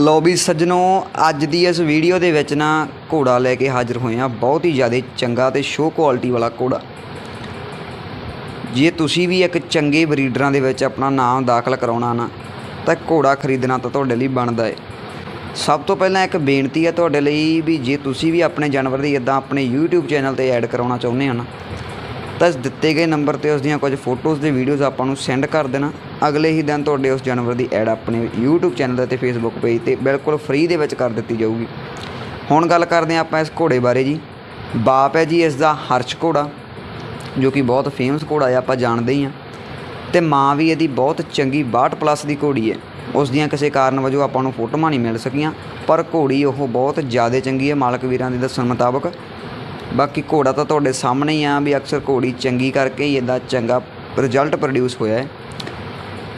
ਲੋ ਵੀ ਸੱਜਣੋ, ਅੱਜ ਦੀ ਇਸ ਵੀਡੀਓ ਦੇ ਵਿੱਚ ਨਾ ਘੋੜਾ ਲੈ ਕੇ ਹਾਜ਼ਰ ਹੋਏ ਆ ਬਹੁਤ ਹੀ ਜ਼ਿਆਦਾ ਚੰਗਾ ਤੇ ਸ਼ੋਅ ਕੁਆਲਿਟੀ ਵਾਲਾ ਘੋੜਾ। ਜੇ ਤੁਸੀਂ ਵੀ ਇੱਕ ਚੰਗੇ ਬਰੀਡਰਾਂ ਦੇ ਵਿੱਚ ਆਪਣਾ ਨਾਮ ਦਾਖਲ ਕਰਾਉਣਾ ਨਾ, ਤਾਂ ਘੋੜਾ ਖਰੀਦਣਾ ਤਾਂ ਤੁਹਾਡੇ ਲਈ ਬਣਦਾ ਏ। ਸਭ ਤੋਂ ਪਹਿਲਾਂ ਇੱਕ ਬੇਨਤੀ ਹੈ ਤੁਹਾਡੇ ਲਈ ਵੀ ਜੇ ਤੁਸੀਂ ਵੀ ਆਪਣੇ ਜਾਨਵਰ ਦੀ ਇਦਾਂ ਆਪਣੇ YouTube ਚੈਨਲ ਤੇ ਐਡ ਕਰਾਉਣਾ ਚਾਹੁੰਦੇ ਹੋ ਨਾ, ਤਾਂ ਇਸ ਦਿੱਤੇ ਗਏ ਨੰਬਰ ਤੇ ਉਸ ਦੀਆਂ ਕੁਝ ਫੋਟੋਜ਼ ਤੇ ਵੀਡੀਓਜ਼ ਆਪਾਂ ਨੂੰ ਸੈਂਡ ਕਰ ਦੇਣਾ। ਅਗਲੇ ਹੀ ਦਿਨ ਤੁਹਾਡੇ ਉਸ ਜਾਨਵਰ ਦੀ ਐਡ ਆਪਣੇ YouTube ਚੈਨਲ ਅਤੇ Facebook ਪੇਜ ਤੇ ਬਿਲਕੁਲ ਫ੍ਰੀ ਦੇ ਵਿੱਚ ਕਰ ਦਿੱਤੀ ਜਾਊਗੀ। ਹੁਣ ਗੱਲ ਕਰਦੇ ਹਾਂ ਆਪਾਂ ਇਸ ਘੋੜੇ ਬਾਰੇ ਜੀ। ਬਾਪ ਹੈ ਜੀ ਇਸ ਦਾ ਹਰਸ਼ ਘੋੜਾ, ਜੋ ਕਿ ਬਹੁਤ ਫੇਮਸ ਘੋੜਾ ਹੈ, ਆਪਾਂ ਜਾਣਦੇ ਹੀ ਹਾਂ। ਤੇ ਮਾਂ ਵੀ ਇਹਦੀ ਬਹੁਤ ਚੰਗੀ 62 ਪਲੱਸ ਦੀ ਘੋੜੀ ਹੈ। ਉਸ ਦੀਆਂ ਕਿਸੇ ਕਾਰਨ ਵਜੋਂ ਆਪਾਂ ਨੂੰ ਫੋਟੋਆਂ ਨਹੀਂ ਮਿਲ ਸਕੀਆਂ, ਪਰ ਘੋੜੀ ਉਹ ਬਹੁਤ ਜ਼ਿਆਦਾ ਚੰਗੀ ਹੈ, ਮਾਲਕ ਵੀਰਾਂ ਦੇ ਦੱਸਣ ਮੁਤਾਬਕ। ਬਾਕੀ ਘੋੜਾ ਤਾਂ ਤੁਹਾਡੇ ਸਾਹਮਣੇ ਹੀ ਆ ਵੀ ਅਕਸਰ ਘੋੜੀ ਚੰਗੀ ਕਰਕੇ ਹੀ ਇਹਦਾ ਚੰਗਾ ਰਿਜ਼ਲਟ ਪ੍ਰੋਡਿਊਸ ਹੋਇਆ ਹੈ।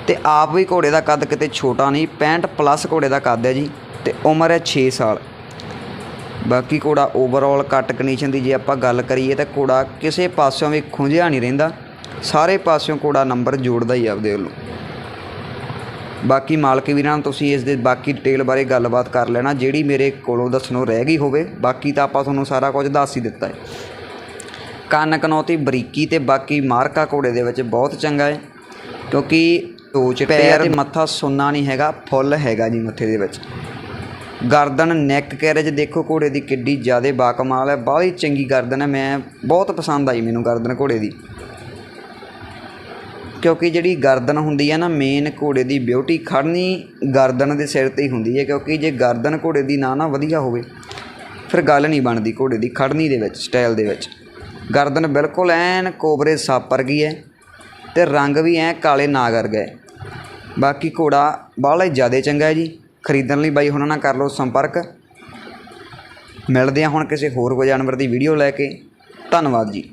ਤੇ ਆਪ ਵੀ ਘੋੜੇ ਦਾ ਕੱਦ ਕਿਤੇ ਛੋਟਾ ਨਹੀਂ 65 ਪਲੱਸ ਘੋੜੇ ਦਾ ਕੱਦ ਹੈ ਜੀ, ਤੇ ਉਮਰ ਹੈ 6 ਸਾਲ। ਬਾਕੀ ਘੋੜਾ ਓਵਰਆਲ ਕੱਟ ਕੰਡੀਸ਼ਨ ਦੀ ਜੇ ਆਪਾਂ ਗੱਲ ਕਰੀਏ ਤਾਂ ਘੋੜਾ ਕਿਸੇ ਪਾਸਿਓਂ ਵੀ ਖੁੰਝਿਆ ਨਹੀਂ ਰਹਿੰਦਾ, ਸਾਰੇ ਪਾਸਿਓਂ ਘੋੜਾ ਨੰਬਰ ਜੋੜਦਾ ਹੀ ਆਪਦੇ ਵੱਲੋਂ। ਬਾਕੀ ਮਾਲਕ ਵੀਰਾਂ ਨਾਲ ਤੁਸੀਂ ਇਸ ਦੇ ਬਾਕੀ ਡਿਟੇਲ ਬਾਰੇ ਗੱਲਬਾਤ ਕਰ ਲੈਣਾ, ਜਿਹੜੀ ਮੇਰੇ ਕੋਲੋਂ ਦੱਸਣੋਂ ਰਹਿ ਗਈ ਹੋਵੇ, ਬਾਕੀ ਤਾਂ ਆਪਾਂ ਤੁਹਾਨੂੰ ਸਾਰਾ ਕੁਝ ਦੱਸ ਹੀ ਦਿੱਤਾ ਹੈ। ਕੰਨ ਕਨੌਤੀ ਬਰੀਕੀ ਤੇ ਬਾਕੀ ਮਾਰਕਾ ਘੋੜੇ ਦੇ ਵਿੱਚ ਬਹੁਤ ਚੰਗਾ ਹੈ, ਕਿਉਂਕਿ ਦੋ ਆ ਤੇ ਮੱਥਾ ਸੁੰਨਾ ਨਹੀਂ ਹੈਗਾ ਫੁੱਲ ਹੈਗਾ ਜੀ ਮੱਥੇ ਦੇ ਵਿੱਚ। ਗਰਦਨ ਨੈਕ ਕੈਰੇਜ ਦੇਖੋ ਘੋੜੇ ਦੀ ਕਿੱਡੀ ਜ਼ਿਆਦਾ ਬਾਕਮਾਲ ਹੈ ਬਾਹਲੀ ਚੰਗੀ ਗਰਦਨ ਹੈ ਮੈਂ ਬਹੁਤ ਪਸੰਦ ਆਈ ਮੈਨੂੰ ਗਰਦਨ ਘੋੜੇ ਦੀ। ਕਿਉਂਕਿ ਜਿਹੜੀ ਗਰਦਨ ਹੁੰਦੀ ਹੈ ਨਾ ਮੇਨ ਘੋੜੇ ਦੀ ਬਿਊਟੀ ਖੜਨੀ ਗਰਦਨ ਦੇ ਸਿਰ ਤੇ ਹੀ ਹੁੰਦੀ ਹੈ ਕਿਉਂਕਿ ਜੇ ਗਰਦਨ ਘੋੜੇ ਦੀ ਨਾ ਨਾ ਵਧੀਆ ਹੋਵੇ ਫਿਰ ਗੱਲ ਨਹੀਂ ਬਣਦੀ ਘੋੜੇ ਦੀ ਖੜਨੀ ਦੇ ਵਿੱਚ ਸਟਾਈਲ ਦੇ ਵਿੱਚ। ਗਰਦਨ ਬਿਲਕੁਲ ਐਨ ਕੋਬਰੇ ਸੱਪ ਵਰਗੀ ਹੈ ਤੇ ਰੰਗ ਵੀ ਐ ਕਾਲੇ ਨਾਗ ਵਰਗਾ ਹੈ ਬਾਕੀ ਘੋੜਾ ਬਾਹਲਾ ਹੀ ਜ਼ਿਆਦਾ ਚੰਗਾ ਹੈ ਜੀ। ਖਰੀਦਣ ਲਈ ਬਾਈ ਉਹਨਾਂ ਨਾਲ ਕਰ ਲਓ ਸੰਪਰਕ। ਮਿਲਦੇ ਆ ਹੁਣ ਕਿਸੇ ਹੋਰ ਜਾਨਵਰ ਦੀ ਵੀਡੀਓ ਲੈ ਕੇ। ਧੰਨਵਾਦ ਜੀ।